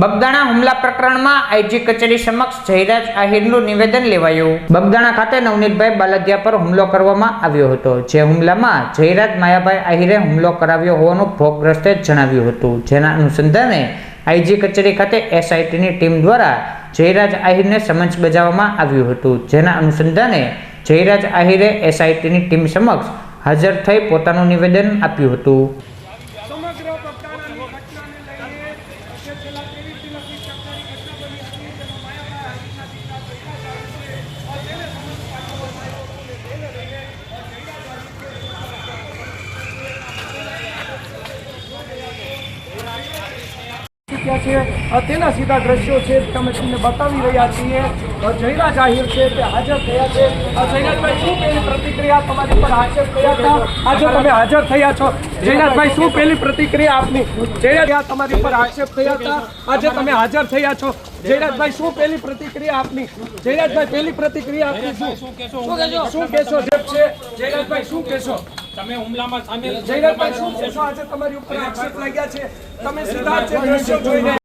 બગદાણા હુમલા પ્રકરણમાં આઈજી કચેરી સમક્ષ જયરાજ આહિરનું નિવેદન લેવાયું. બગદાણા ખાતે નવનીતભાઈ બાલદિયા પર હુમલો કરવામાં આવ્યો હતો, જે હુમલામાં જયરાજ માયાભાઈ આહિરે હુમલો કરાવ્યો હોવાનું ભોગગ્રસ્તે જણાવ્યું હતું. જેના અનુસંધાને આઈજી કચેરી ખાતે એસઆઈટીની ટીમ દ્વારા જયરાજ આહિરને સમન્સ બજાવવામાં આવ્યું હતું. જેના અનુસંધાને જયરાજ આહિરે એસઆઈટીની ટીમ સમક્ષ હાજર થઈ પોતાનું નિવેદન આપ્યું હતું. સમગ્ર છે તેને સીધા દ્રશ્યો છે તમે તમને બતાવી રહ્યા છીએ. જયરા જાહેર છે તે હાજર થયા છે. જયરાજભાઈ શું પહેલી તમારી પર હાજર થયા હતા. આજે તમે હાજર થયા છો જયરાજભાઈ શું પહેલી પ્રતિક્રિયા આપની? જયરાજ તમારી પર આક્ષેપ થયા હતા. આજે તમે હાજર થયા છો જયરાજભાઈ શું પહેલી પ્રતિક્રિયા આપની? જયરાજભાઈ પહેલી પ્રતિક્રિયા આપની શું? શું કહેશો જે છે જયરાજભાઈ શું કહેશો તમે હુમલામાં સામેલ જયરાજભાઈ શું કહેશો? આજે તમારી ઉપર આક્ષેપ લાગ્યા છે. તમે સીધા જે દ્રશ્યો જોઈને